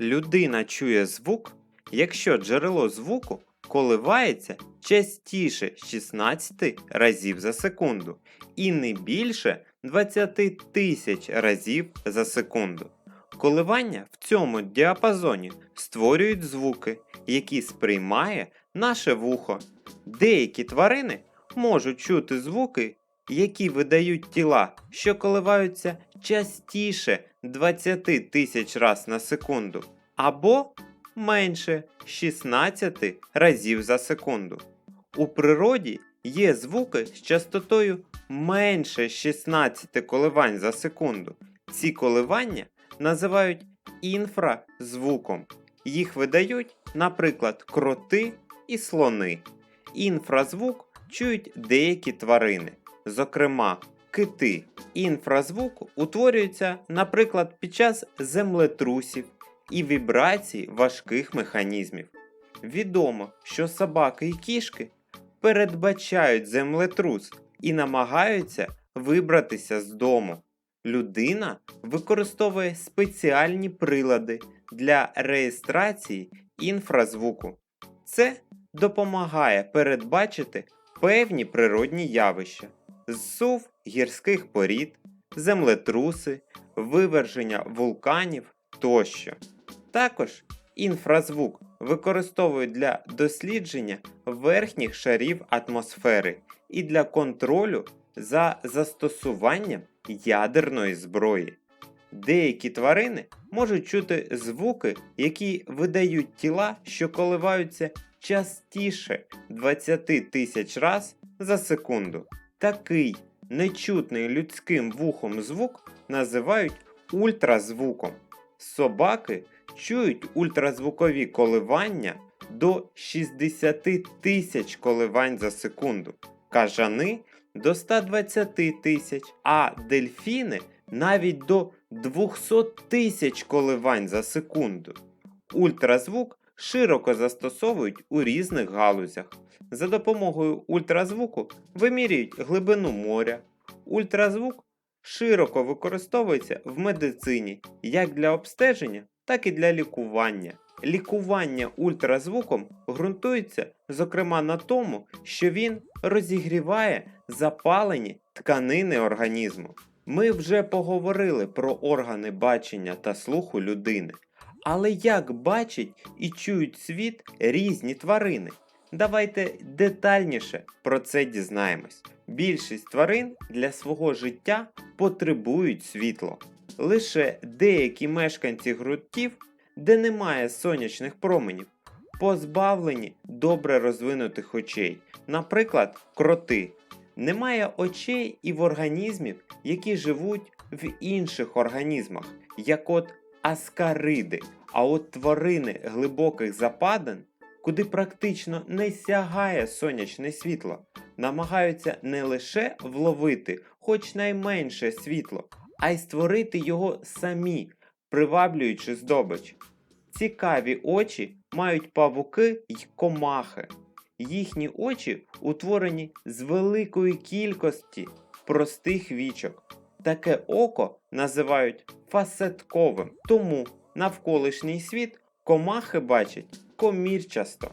Людина чує звук, якщо джерело звуку коливається частіше 16 разів за секунду і не більше 20 тисяч разів за секунду. Коливання в цьому діапазоні створюють звуки, які сприймає наше вухо. Деякі тварини можуть чути звуки, які видають тіла, що коливаються частіше 20 тисяч раз на секунду, або менше 16 разів за секунду. У природі є звуки з частотою менше 16 коливань за секунду. Ці коливання називають інфразвуком. Їх видають, наприклад, кроти і слони. Інфразвук чують деякі тварини, зокрема кити. Інфразвук утворюється, наприклад, під час землетрусів і вібрацій важких механізмів. Відомо, що собаки і кішки передбачають землетрус і намагаються вибратися з дому. Людина використовує спеціальні прилади для реєстрації інфразвуку. Це допомагає передбачити певні природні явища, зсув гірських порід, землетруси, виверження вулканів тощо. Також інфразвук використовують для дослідження верхніх шарів атмосфери і для контролю за застосуванням ядерної зброї. Деякі тварини можуть чути звуки, які видають тіла, що коливаються частіше 20 тисяч раз за секунду. Такий нечутний людським вухом звук називають ультразвуком. Собаки чують ультразвукові коливання до 60 тисяч коливань за секунду, кажани до 120 тисяч, а дельфіни навіть до 200 тисяч коливань за секунду. Ультразвук широко застосовують у різних галузях. За допомогою ультразвуку вимірюють глибину моря. Ультразвук широко використовується в медицині як для обстеження, так і для лікування. Лікування ультразвуком ґрунтується, зокрема, на тому, що він розігріває запалені тканини організму. Ми вже поговорили про органи бачення та слуху людини. Але як бачать і чують світ різні тварини? Давайте детальніше про це дізнаємось. Більшість тварин для свого життя потребують світло. Лише деякі мешканці ґрунтів, де немає сонячних променів, позбавлені добре розвинутих очей, наприклад, кроти. Немає очей і в організмів, які живуть в інших організмах, як от аскариди, а от тварини глибоких западин, куди практично не сягає сонячне світло, намагаються не лише вловити хоч найменше світло, а й створити його самі, приваблюючи здобич. Цікаві очі мають павуки й комахи. Їхні очі утворені з великої кількості простих вічок. Таке око називають фасетковим, тому навколишній світ комахи бачать комірчасто.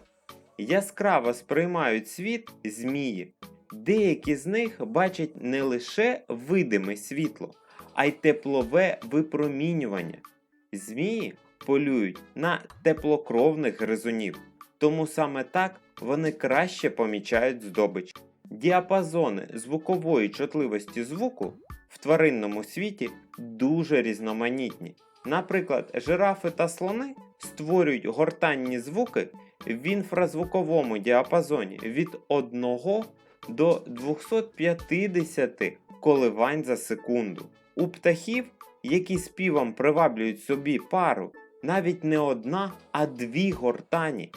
Яскраво сприймають світ змії. Деякі з них бачать не лише видиме світло, а й теплове випромінювання. Змії полюють на теплокровних гризунів, тому саме так вони краще помічають здобич. Діапазони звукової чутливості звуку в тваринному світі дуже різноманітні. Наприклад, жирафи та слони створюють гортанні звуки в інфразвуковому діапазоні від 1 до 250 коливань за секунду. У птахів, які співом приваблюють собі пару, навіть не одна, а дві гортані.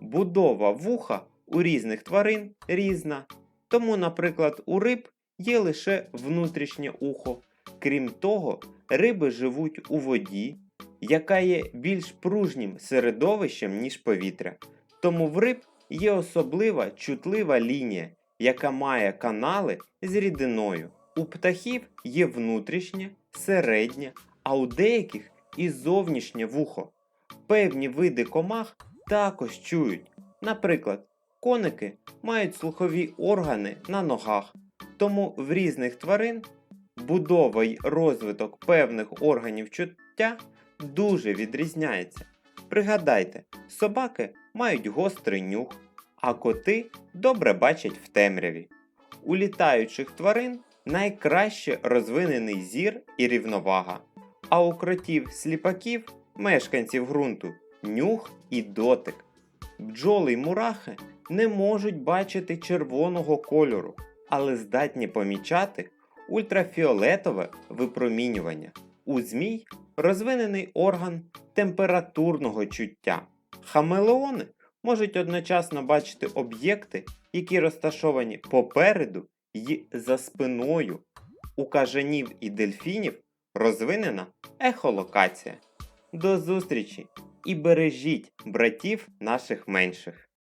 Будова вуха у різних тварин різна, тому, наприклад, у риб є лише внутрішнє ухо. Крім того, риби живуть у воді, яка є більш пружнім середовищем, ніж повітря. Тому в риб є особлива чутлива лінія, яка має канали з рідиною. У птахів є внутрішнє, середнє, а у деяких і зовнішнє вухо. Певні види комах також чують. Наприклад, коники мають слухові органи на ногах, тому в різних тварин будова й розвиток певних органів чуття дуже відрізняється. Пригадайте, собаки мають гострий нюх, а коти добре бачать в темряві. У літаючих тварин найкраще розвинений зір і рівновага, а у кротів сліпаків, мешканців ґрунту, нюх і дотик. Бджоли й мурахи не можуть бачити червоного кольору, але здатні помічати ультрафіолетове випромінювання. У змій розвинений орган температурного чуття. Хамелеони можуть одночасно бачити об'єкти, які розташовані попереду й за спиною. У кажанів і дельфінів розвинена ехолокація. До зустрічі і бережіть братів наших менших.